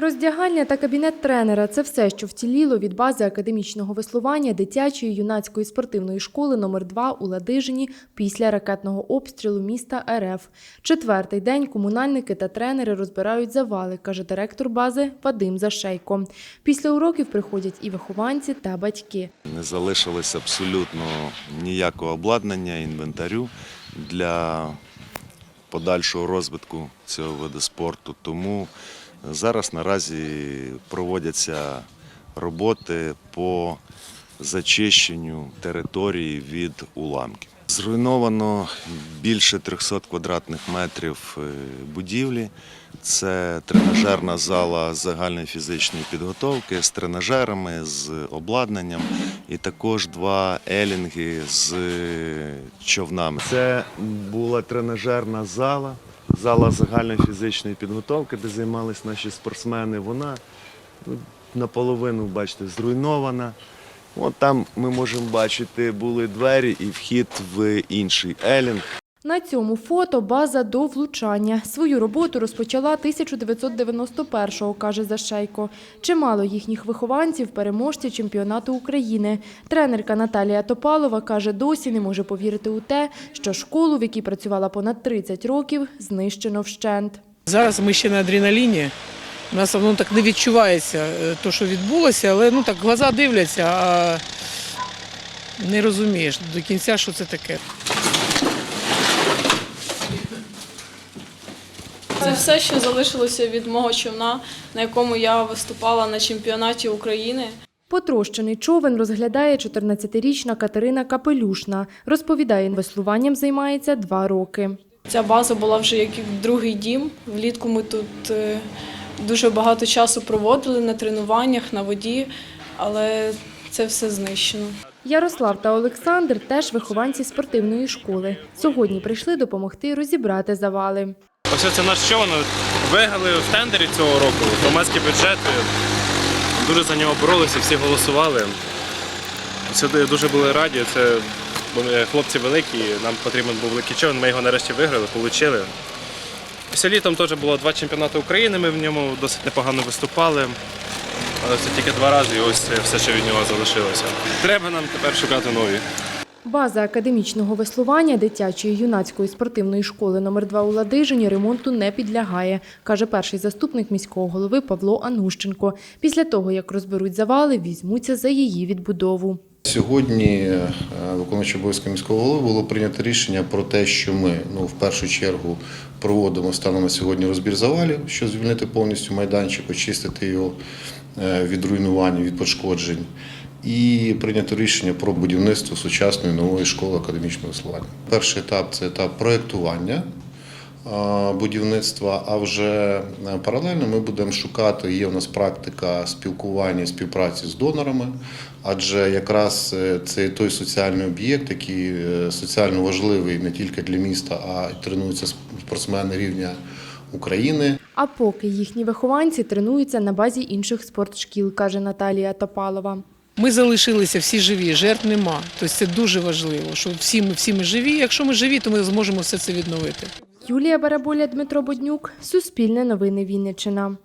Роздягальня та кабінет тренера це все, що вціліло від бази академічного веслування дитячої юнацької спортивної школи номер 2 у Ладижині після ракетного обстрілу міста РФ. Четвертий день комунальники та тренери розбирають завали, каже директор бази Вадим Зашейко. Після уроків приходять і вихованці та батьки. Не залишилось абсолютно ніякого обладнання, інвентарю для подальшого розвитку цього виду спорту. Тому зараз наразі проводяться роботи по зачищенню території від уламків. Зруйновано більше 300 квадратних метрів е, будівлі. Це тренажерна зала загальної фізичної підготовки з тренажерами, з обладнанням, і також два елінги з е, човнами. Це була тренажерна зала, зала загальної фізичної підготовки, де займалися наші спортсмени. Вона ну, наполовину, бачите, зруйнована. От там ми можемо бачити, були двері і вхід в інший елінг. На цьому фото база до влучання. Свою роботу розпочала 1991-го, каже Зашейко. Чимало їхніх вихованців – переможці чемпіонату України. Тренерка Наталія Топалова каже, досі не може повірити у те, що школу, в якій працювала понад 30 років, знищено вщент. Зараз ми ще на адреналіні. У нас воно так не відчувається, те, що відбулося, але ну так глаза дивляться, а не розумієш до кінця, що це таке. Це все, що залишилося від мого човна, на якому я виступала на чемпіонаті України. Потрощений човен розглядає 14-річна Катерина Капелюшна. Розповідає, веслуванням займається два роки. Ця база була вже як другий дім. Влітку ми тут е, дуже багато часу проводили на тренуваннях, на воді, але це все знищено. Ярослав та Олександр теж вихованці спортивної школи. Сьогодні прийшли допомогти розібрати завали. Ось це наш човен виграли в тендері цього року, громадський бюджет. Дуже за нього боролися, всі голосували. Сюди дуже були раді. Це хлопці великі, нам потрібен був великий човен, ми його нарешті виграли, отримали. Після літом теж було два чемпіонати України, ми в ньому досить непогано виступали. Але це тільки два рази, і ось все, що від нього залишилося. Треба нам тепер шукати нові. База академічного веслування дитячої юнацької спортивної школи номер 2 у Ладижині ремонту не підлягає, каже перший заступник міського голови Павло Анущенко. Після того, як розберуть завали, візьмуться за її відбудову. Сьогодні е, виконуючи обов'язки міського голови було прийнято рішення про те, що ми ну, в першу чергу проводимо станом на сьогодні розбір завалів, щоб звільнити повністю майданчик, очистити його е, від руйнувань, від пошкоджень. І прийнято рішення про будівництво сучасної нової школи академічного веслування. Перший етап це етап проєктування будівництва. А вже е, паралельно ми будемо шукати. Є у нас практика спілкування, співпраці з донорами, адже якраз е, це той соціальний об'єкт, який е, соціально важливий не тільки для міста, а й тренуються спортсмени рівня України. А поки їхні вихованці тренуються на базі інших спортшкіл, каже Наталія Топалова. Ми залишилися всі живі, жертв нема. Тобто це дуже важливо, що всі ми, всі ми живі. Якщо ми живі, то ми зможемо все це відновити. Юлія Бараболя, Дмитро Боднюк, Суспільне новини Вінниччина.